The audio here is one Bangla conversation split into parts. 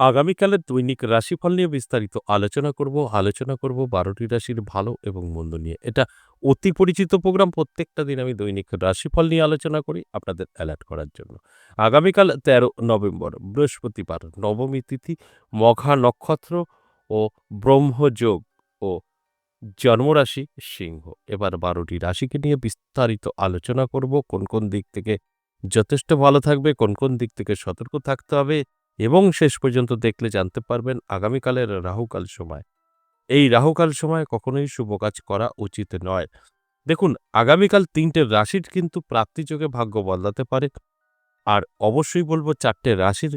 আগামীকালের দৈনিক রাশিফল নিয়ে বিস্তারিত আলোচনা করব। আলোচনা করব বারোটি রাশির ভালো এবং মন্দ নিয়ে। এটা অতি পরিচিত প্রোগ্রাম। প্রত্যেকটা দিন আমি দৈনিক রাশিফল নিয়ে আলোচনা করি আপনাদের অ্যালার্ট করার জন্য। আগামীকাল তেরো নভেম্বর, বৃহস্পতিবার, নবমী তিথি, মঘা নক্ষত্র ও ব্রহ্মযোগ ও জন্মরাশি সিংহ। এবার বারোটি রাশিকে নিয়ে বিস্তারিত আলোচনা করব। কোন কোন দিক থেকে যথেষ্ট ভালো থাকবে, কোন কোন দিক থেকে সতর্ক থাকতে হবে এবং শেষ পর্যন্ত দেখলে জানতে পারবেন আগামীকালের রাহুকাল সময়। এই রাহুকাল সময় কখনোই শুভ কাজ করা উচিত নয়। দেখুন, আগামীকাল তিনটে রাশির কিন্তু প্রাপ্তিযোগে ভাগ্য বদলাতে পারে। আর অবশ্যই বলব চারটে রাশির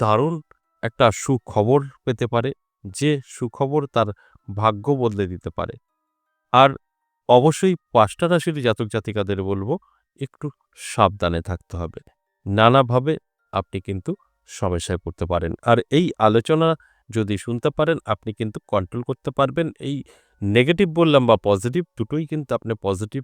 দারুণ একটা সুখবর পেতে পারে, যে সুখবর তার ভাগ্য বদলে দিতে পারে। আর অবশ্যই পাঁচটা রাশির জাতক জাতিকাদের বলব, একটু সাবধানে থাকতে হবে। নানাভাবে আপনি কিন্তু সমস্যায় পড়তে পারেন। আর এই আলোচনা যদি শুনতে পারেন, আপনি কিন্তু কন্ট্রোল করতে পারবেন। এই নেগেটিভ বললাম বা পজিটিভ দুটোই কিন্তু আপনি পজিটিভ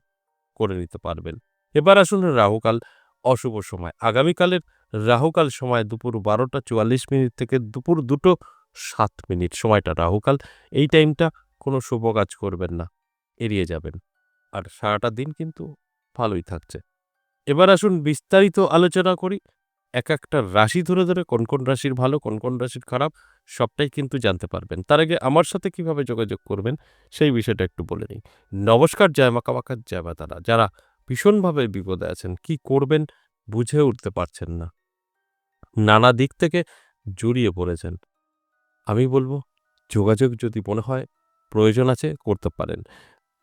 করে নিতে পারবেন। এবার আসুন রাহুকাল, অশুভ সময়। আগামীকালের রাহুকাল সময় দুপুর বারোটা চুয়াল্লিশ মিনিট থেকে দুপুর দুটো সাত মিনিট। সময়টা রাহুকাল, এই টাইমটা কোনো শুভ কাজ করবেন না, এড়িয়ে যাবেন। আর সারাটা দিন কিন্তু ভালোই থাকছে। এবার আসুন বিস্তারিত আলোচনা করি। এক একটা রাশি ধরে ধরে কোন কোন রাশির ভালো, কোন কোন রাশির খারাপ, সবটাই কিন্তু জানতে পারবেন। তার আগে আমার সাথে কীভাবে যোগাযোগ করবেন, সেই বিষয়টা একটু বলে নিই। নমস্কার, জয় মা কামাকার জয় তারা। যারা ভীষণভাবে বিপদে আছেন, কি করবেন বুঝে উঠতে পারছেন না। নানা দিক থেকে জড়িয়ে পড়েছেন। আমি বলব, যোগাযোগ যদি মনে হয়, প্রয়োজন আছে, করতে পারেন।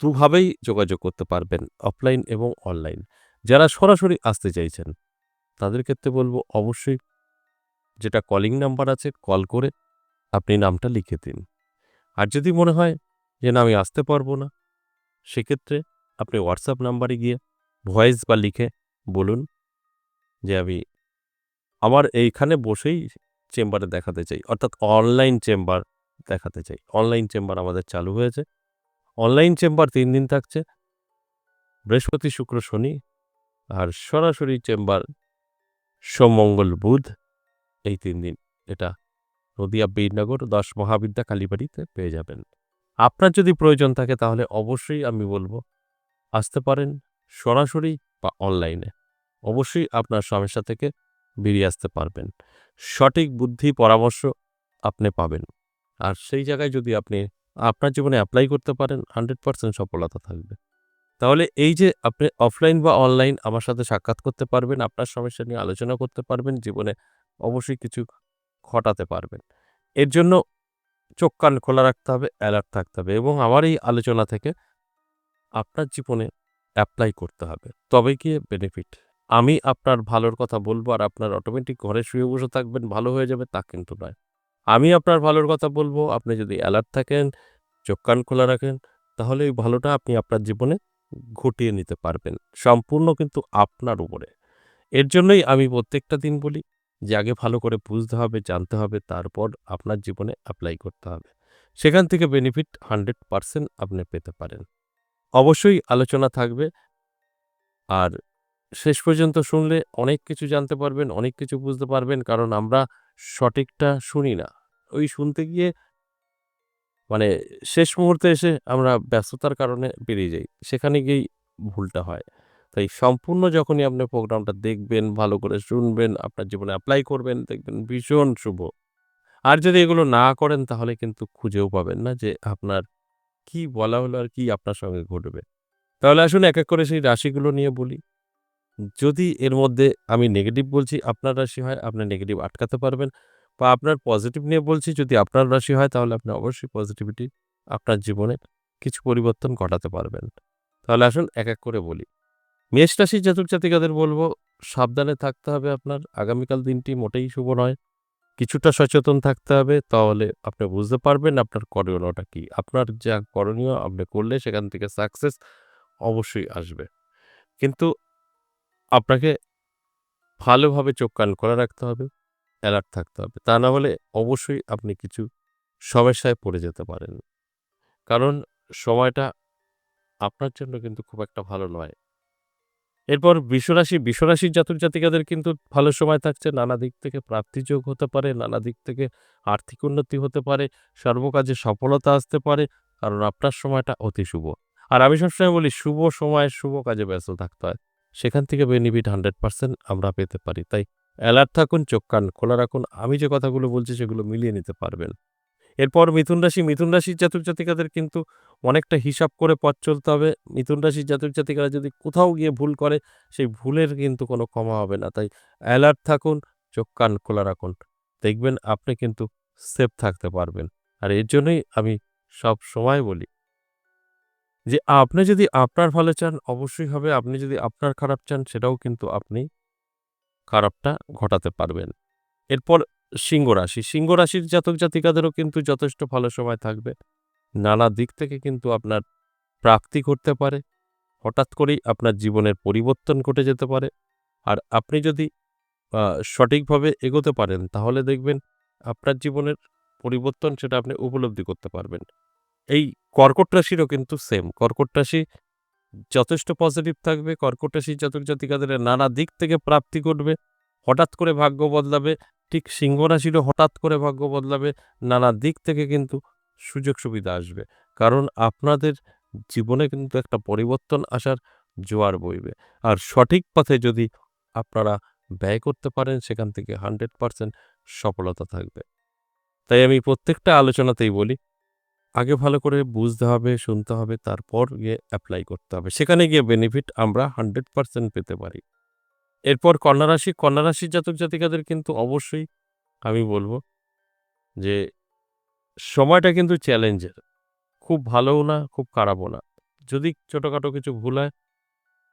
দুভাবেই যোগাযোগ করতে পারবেন অফলাইন এবং অনলাইন যারা সরাসরি আসতে চাইছেন তাদের ক্ষেত্রে বলব অবশ্যই যেটা কলিং নাম্বার আছে কল করে আপনি নামটা লিখে দিন। আর যদি মনে হয় যে না, আমি আসতে পারব না, সেক্ষেত্রে আপনি হোয়াটসঅ্যাপ নাম্বারে গিয়ে ভয়েস বা লিখে বলুন যে আমি আমার এইখানে বসেই চেম্বারে দেখাতে চাই, অর্থাৎ অনলাইন চেম্বার দেখাতে চাই। অনলাইন চেম্বার আমাদের চালু হয়েছে। অনলাইন চেম্বার তিন দিন থাকছে। বৃহস্পতি, শুক্র, শনি আর সরাসরি চেম্বার সোম মঙ্গল বুধ, এই তিন দিন। এটা নদিয়া, বীরনগর, দশ মহাবিদ্যা, কালীবাড়িতে পেয়ে যাবেন। আপনার যদি প্রয়োজন থাকে তাহলে অবশ্যই আমি বলব, আসতে পারেন সরাসরি বা অনলাইনে। অবশ্যই আপনার সমস্যা থেকে বেরিয়ে আসতে পারবেন। সঠিক বুদ্ধি, পরামর্শ আপনি পাবেন। আর সেই জায়গায় যদি আপনি আপনার জীবনে অ্যাপ্লাই করতে পারেন হান্ড্রেড পার্সেন্ট সফলতা থাকবে। তাহলে এই যে আপনি অফলাইন বা অনলাইন আমার সাথে সাক্ষাৎ করতে পারবেন, আপনার সমস্যা নিয়ে আলোচনা করতে পারবেন, জীবনে অবশ্যই কিছু ঘটাতে পারবেন। এর জন্য চোখ কান খোলা রাখতে হবে অ্যালার্ট থাকতে হবে এবং আমার এই আলোচনা থেকে আপনার জীবনে অ্যাপ্লাই করতে হবে। তবে গিয়ে বেনিফিট আমি আপনার ভালোর কথা বলব আর আপনার অটোমেটিক ঘরে শুয়ে বসে থাকবেন, ভালো হয়ে যাবে তা কিন্তু নয়। আমি আপনার ভালোর কথা বলব, আপনি যদি অ্যালার্ট থাকেন, চোখ কান খোলা রাখেন, তাহলে এই ভালোটা আপনি আপনার জীবনে ঘটিয়ে নিতে পারবেন, সম্পূর্ণ কিন্তু আপনার উপরে। এর জন্যই আমি প্রত্যেকটা দিন বলি যে, আগে ভালো করে বুঝতে হবে, জানতে হবে, তারপর আপনার জীবনে অ্যাপ্লাই করতে হবে। সেখান থেকে বেনিফিট হান্ড্রেড পারসেন্ট আপনি পেতে পারেন। অবশ্যই আলোচনা থাকবে। আর শেষ পর্যন্ত শুনলে অনেক কিছু জানতে পারবেন, অনেক কিছু বুঝতে পারবেন, কারণ আমরা সঠিকটা শুনি না। ওই শুনতে গিয়ে মানে শেষ মুহূর্তে এসে আমরা ব্যস্ততার কারণে বেরিয়ে যাই। সেখানে গিয়েই ভুলটা হয়। তাই সম্পূর্ণ যখনই আপনি প্রোগ্রামটা দেখবেন, ভালো করে শুনবেন, আপনার জীবনে অ্যাপ্লাই করবেন, দেখবেন ভীষণ শুভ। আর যদি এগুলো না করেন, তাহলে কিন্তু খুঁজেও পাবেন না যে আপনার কি বলা হলো আর কি আপনার সঙ্গে ঘটবে। তাহলে আসুন এক এক করে সেই রাশিগুলো নিয়ে বলি। যদি এর মধ্যে আমি নেগেটিভ বলছি, আপনার রাশি হয়, আপনি নেগেটিভ আটকাতে পারবেন। বা আপনার পজিটিভ নিয়ে বলছি, যদি আপনার রাশি হয়, তাহলে আপনি অবশ্যই পজিটিভিটি আপনার জীবনে কিছু পরিবর্তন ঘটাতে পারবেন। তাহলে আসুন এক এক করে বলি। মেষ রাশির জাতক জাতিকাদের বলব, সাবধানে থাকতে হবে আপনার। আগামীকাল দিনটি মোটেই শুভ নয়। কিছুটা সচেতন থাকতে হবে, তাহলে আপনি বুঝতে পারবেন আপনার করণীয়টা কি। আপনার যা করণীয় আপনি করলে সেখান থেকে সাকসেস অবশ্যই আসবে। কিন্তু আপনাকে ভালোভাবে চোখ কান খোলা রাখতে হবে। অ্যালার্ট থাকতে হবে। তা না হলে অবশ্যই আপনি কিছু সমস্যায় পড়ে যেতে পারেন। কারণ সময়টা আপনার জন্য কিন্তু খুব একটা ভালো নয়। এরপর বিশ্বরাশি বৃষরাশির জাতক জাতিকাদের কিন্তু ভালো সময় থাকছে। নানা দিক থেকে প্রাপ্তিযোগ হতে পারে, নানা দিক থেকে আর্থিক উন্নতি হতে পারে, সর্বকাজে সফলতা আসতে পারে, কারণ আপনার সময়টা অতি শুভ। আর আমি সবসময় বলি, শুভ সময়ে, শুভ কাজে ব্যস্ত থাকতে হয়। সেখান থেকে বেনিফিট হান্ড্রেড পার্সেন্ট আমরা পেতে পারি। তাই অ্যালার্ট থাকুন, চোখ কান খোলা রাখুন। আমি যে কথাগুলো বলছি সেগুলো মিলিয়ে নিতে পারবেন। এরপর মিথুন রাশি, মিথুন রাশির জাতক জাতিকাদের কিন্তু অনেকটা হিসাব করে পথ চলতে হবে। মিথুন রাশির জাতক জাতিকারা যদি কোথাও গিয়ে ভুল করে, সেই ভুলের কিন্তু কোনো ক্ষমা হবে না। তাই অ্যালার্ট থাকুন, চোখ কান খোলা রাখুন। দেখবেন আপনি কিন্তু সেফ থাকতে পারবেন। আর এর জন্যই আমি সব সময় বলি যে, আপনি যদি আপনার ভালো চান, অবশ্যই হবে। আপনি যদি আপনার খারাপ চান, সেটাও কিন্তু আপনি খারাপটা ঘটাতে পারবেন। এরপর সিংহ রাশি। সিংহ রাশির জাতক জাতিকাদেরও কিন্তু যথেষ্ট ভালো সময় থাকবে। নানা দিক থেকে কিন্তু আপনার প্রাপ্তি ঘটতে পারে। হঠাৎ করেই আপনার জীবনের পরিবর্তন ঘটে যেতে পারে। আর আপনি যদি সঠিকভাবে এগোতে পারেন, তাহলে দেখবেন আপনার জীবনের পরিবর্তন সেটা আপনি উপলব্ধি করতে পারবেন। এই কর্কট রাশিরও কিন্তু সেম কর্কট রাশি যথেষ্ট পজিটিভ থাকবে, কর্কট রাশির জাতক জাতিকাদের নানা দিক থেকে প্রাপ্তি ঘটবে, হঠাৎ করে ভাগ্য বদলাবে, ঠিক সিংহ রাশিরও হঠাৎ করে ভাগ্য বদলাবে, নানা দিক থেকে কিন্তু সুযোগ সুবিধা আসবে। কারণ আপনাদের জীবনে কিন্তু একটা পরিবর্তন আসার জোয়ার বইবে। আর সঠিক পথে যদি আপনারা ব্যয় করতে পারেন, সেখান থেকে হান্ড্রেড পারসেন্ট সফলতা থাকবে। তাই আমি প্রত্যেকটা আলোচনাতেই বলি আগে ভালো করে বুঝতে হবে, শুনতে হবে, তারপর গিয়ে অ্যাপ্লাই করতে হবে। সেখানে গিয়ে বেনিফিট আমরা হান্ড্রেড পারসেন্ট পেতে পারি। এরপর কন্যা রাশি, কন্যা রাশির জাতক জাতিকাদের কিন্তু অবশ্যই আমি বলব যে, সময়টা কিন্তু চ্যালেঞ্জের খুব ভালোও না, খুব খারাপও না। যদি ছোটোখাটো কিছু ভুল হয়,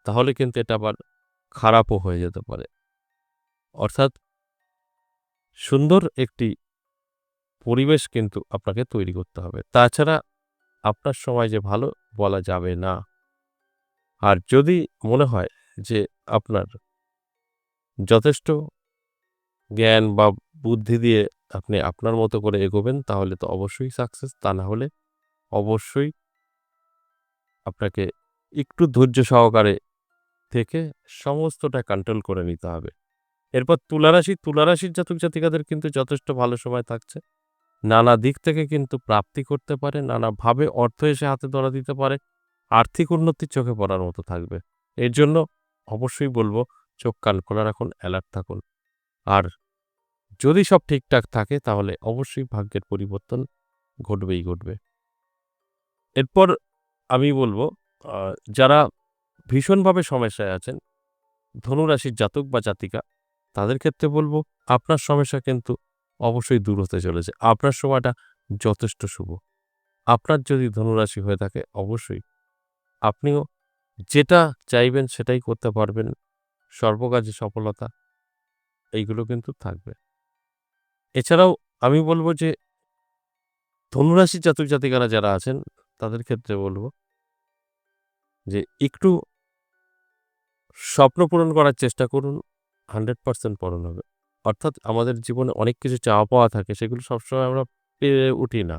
তাহলে কিন্তু এটা আবার খারাপও হয়ে যেতে পারে। অর্থাৎ সুন্দর একটি পরিবেশ কিন্তু আপনাকে তৈরি করতে হবে। তাছাড়া আপনার সময় যে ভালো বলা যাবে না। আর যদি মনে হয় যে আপনার যথেষ্ট জ্ঞান বা বুদ্ধি দিয়ে আপনি আপনার মতো করে এগোবেন, তাহলে তো অবশ্যই সাকসেস তা না হলে অবশ্যই আপনাকে একটু ধৈর্য সহকারে থেকে সমস্তটা কন্ট্রোল করে নিতে হবে। এরপর তুলারাশি, তুলারাশির জাতক জাতিকাদের কিন্তু যথেষ্ট ভালো সময় থাকছে। নানা দিক থেকে কিন্তু প্রাপ্তি করতে পারে, নানাভাবে অর্থ এসে হাতে ধরা দিতে পারে, আর্থিক উন্নতির চোখে পড়ার মতো থাকবে। এর জন্য অবশ্যই বলব, চোখ কান খোলা রাখুন অ্যালার্ট থাকুন। আর যদি সব ঠিকঠাক থাকে, তাহলে অবশ্যই ভাগ্যের পরিবর্তন ঘটবেই ঘটবে। এরপর আমি বলব যারা ভীষণভাবে সমস্যায় আছেন, ধনুরাশির জাতক বা জাতিকা, তাদের ক্ষেত্রে বলব, আপনার সমস্যা কিন্তু অবশ্যই দূর হতে চলেছে। আপনার সময়টা যথেষ্ট শুভ। আপনার যদি ধনুরাশি হয়ে থাকে, অবশ্যই আপনিও যেটা চাইবেন সেটাই করতে পারবেন। সর্বকাজে সফলতা, এইগুলো কিন্তু থাকবে। এছাড়াও আমি বলব যে, ধনুরাশি জাতক জাতিকারা যারা আছেন, তাদের ক্ষেত্রে বলব যে, একটু স্বপ্ন পূরণ করার চেষ্টা করুন, হান্ড্রেড পার্সেন্ট পূরণ হবে। অর্থাৎ আমাদের জীবনে অনেক কিছু চাওয়া পাওয়া থাকে, সেগুলো সবসময় আমরা পেরে উঠি না।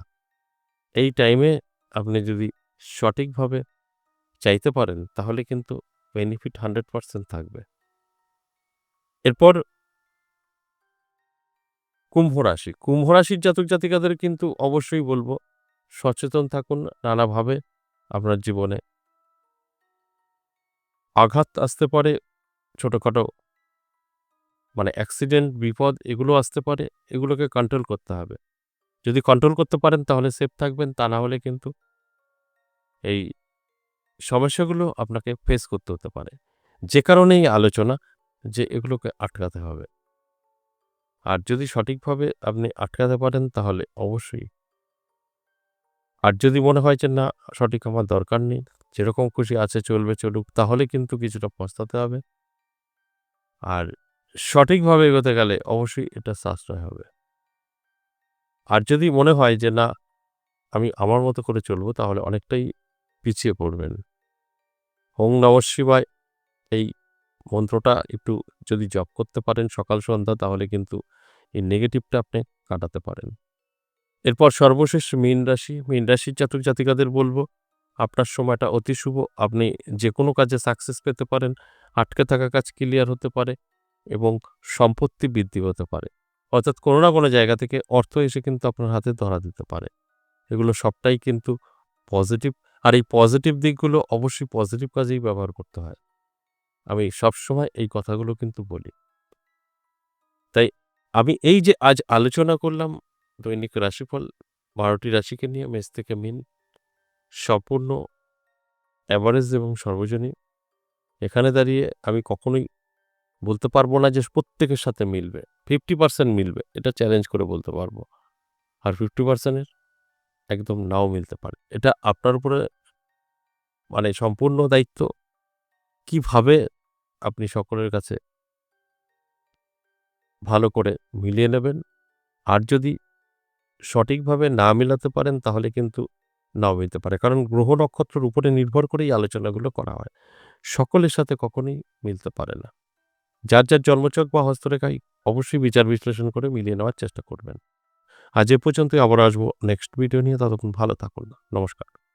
এই টাইমে আপনি যদি সঠিকভাবে চাইতে পারেন, তাহলে কিন্তু বেনিফিট হান্ড্রেড পার্সেন্ট থাকবে। এরপর কুম্ভ রাশি। কুম্ভ রাশির জাতক জাতিকাদের কিন্তু অবশ্যই বলব, সচেতন থাকুন, নানাভাবে আপনার জীবনে আঘাত আসতে পারে, ছোটোখাটো মানে অ্যাক্সিডেন্ট বিপদ এগুলো আসতে পারে, এগুলোকে কন্ট্রোল করতে হবে। যদি কন্ট্রোল করতে পারেন তাহলে সেফ থাকবেন, তা না হলে কিন্তু এই সমস্যাগুলো আপনাকে ফেস করতে হতে পারে। যে কারণেই আলোচনা যে এগুলোকে আটকাতে হবে। আর যদি সঠিকভাবে আপনি আটকাতে পারেন তাহলে অবশ্যই। আর যদি মনে হয় যে না, সঠিক আমার দরকার নেই, যেরকম খুশি আছে চলবে চলুক, তাহলে কিন্তু কিছুটা পস্তাতে হবে। আর সঠিকভাবে এগোতে গেলে অবশ্যই এটা সাশ্রয় হবে। আর যদি মনে হয় যে, না, আমি আমার মতো করে চলবো, তাহলে অনেকটাই পিছিয়ে পড়বেন। ওং নম শিবায়। এই মন্ত্রটা একটু যদি জপ করতে পারেন সকাল, সন্ধ্যা, তাহলে কিন্তু এই নেগেটিভটা আপনি কাটাতে পারেন। এরপর সর্বশেষ মীন রাশি। মীন রাশির জাতক জাতিকাদের বলব, আপনার সময়টা অতি শুভ। আপনি যে কোনো কাজে সাকসেস পেতে পারেন। আটকে থাকা কাজ ক্লিয়ার হতে পারে। এবং সম্পত্তি বৃদ্ধি হতে পারে। অর্থাৎ কোনো না কোনো জায়গা থেকে অর্থ এসে কিন্তু আপনার হাতে ধরা দিতে পারে। এগুলো সবটাই কিন্তু পজিটিভ আর এই পজিটিভ দিকগুলো অবশ্যই পজিটিভ কাজেই ব্যবহার করতে হয়। আমি সবসময় এই কথাগুলো কিন্তু বলি। তাই আমি এই যে আজ আলোচনা করলাম দৈনিক রাশিফল, বারোটি রাশিকে নিয়ে, মেষ থেকে মিন, সম্পূর্ণ অ্যাভারেজ এবং সর্বজনীন। এখানে দাঁড়িয়ে আমি কখনোই বলতে পারব না যে প্রত্যেকের সাথে মিলবে। ফিফটি পার্সেন্ট মিলবে, এটা চ্যালেঞ্জ করে বলতে পারব। আর ফিফটি পার্সেন্টের একদম নাও মিলতে পারে। এটা আপনার উপরে মানে সম্পূর্ণ দায়িত্ব। কীভাবে আপনি সকলের কাছে ভালো করে মিলিয়ে নেবেন। আর যদি সঠিকভাবে না মেলাতে পারেন, তাহলে কিন্তু নাও মিলতে পারে। কারণ গ্রহ নক্ষত্রের উপরে নির্ভর করেই আলোচনাগুলো করা হয়। সকলের সাথে কখনোই মিলতে পারে না। যার যার জন্মচক বা হস্তরেখায় অবশ্যই বিচার বিশ্লেষণ করে মিলিয়ে নেওয়ার চেষ্টা করবেন। আজ এ পর্যন্তই, আবার আসব নেক্সট ভিডিও নিয়ে, ততক্ষণ ভালো থাকুন। নমস্কার।